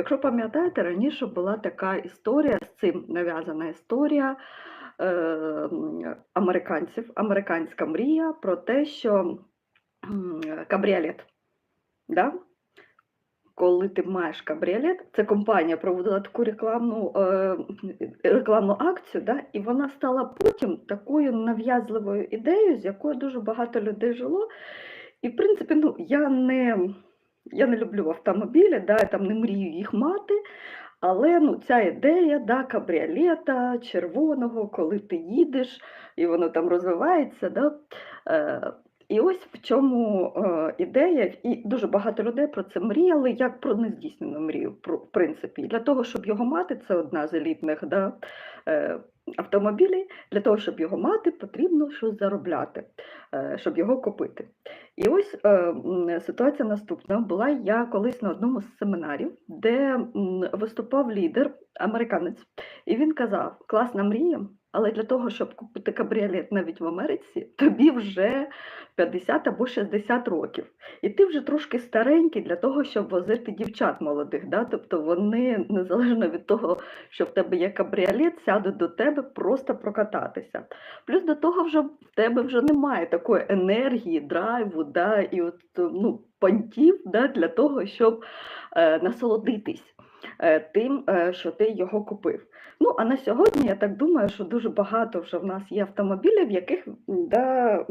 Якщо пам'ятаєте, раніше була така історія з цим нав'язана історія е, американців, американська мрія про те, що кабріолет. Да? Коли ти маєш кабріолет, це компанія проводила таку рекламну, е, рекламну акцію, да? і вона стала потім такою нав'язливою ідеєю, з якою дуже багато людей жило. І, в принципі, ну, я не, я не люблю автомобілі, да, я там не мрію їх мати, але ну, ця ідея да, кабріолета червоного, коли ти їдеш і воно там розвивається. Да, е, в чому е, ідея, і дуже багато людей про це мріяли, як про нездійснену мрію, про- в принципі. Для того, щоб його мати, це одна з елітних да, е, автомобілів. Для того, щоб його мати, потрібно щось заробляти, е, щоб його купити. І ось е, ситуація наступна. Була я колись на одному з семінарів, де м, виступав лідер, американець, і він казав: класна мрія, але для того, щоб купити кабріолет навіть в Америці, тобі вже 50 або 60 років. І ти вже трошки старенький для того, щоб возити дівчат молодих. Да? Тобто вони, незалежно від того, що в тебе є кабріолет, сядуть до тебе просто прокататися. Плюс до того, вже в тебе вже немає такої енергії, драйву, да, і от, ну, понтів да, для того, щоб е, насолодитись е, тим, е, що ти його купив. Ну, а на сьогодні я так думаю, що дуже багато вже в нас є автомобілів, в яких да,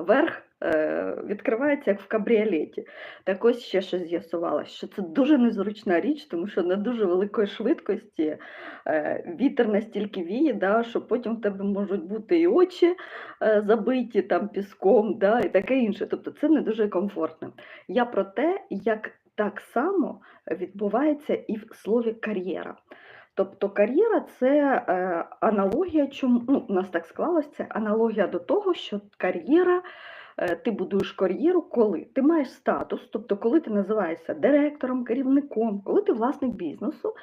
верх е, відкривається як в кабріолеті. Так ось ще щось з'ясувалося, що це дуже незручна річ, тому що на дуже великої швидкості е, вітер настільки віє, да, що потім в тебе можуть бути і очі е, забиті там піском, да, і таке інше. Тобто це не дуже комфортно. Я про те, як так само відбувається і в слові кар'єра. Тобто кар'єра це е, аналогія, чому ну, у нас так склалося, це аналогія до того, що кар'єра, е, ти будуєш кар'єру, коли ти маєш статус, тобто коли ти називаєшся директором, керівником, коли ти власник бізнесу,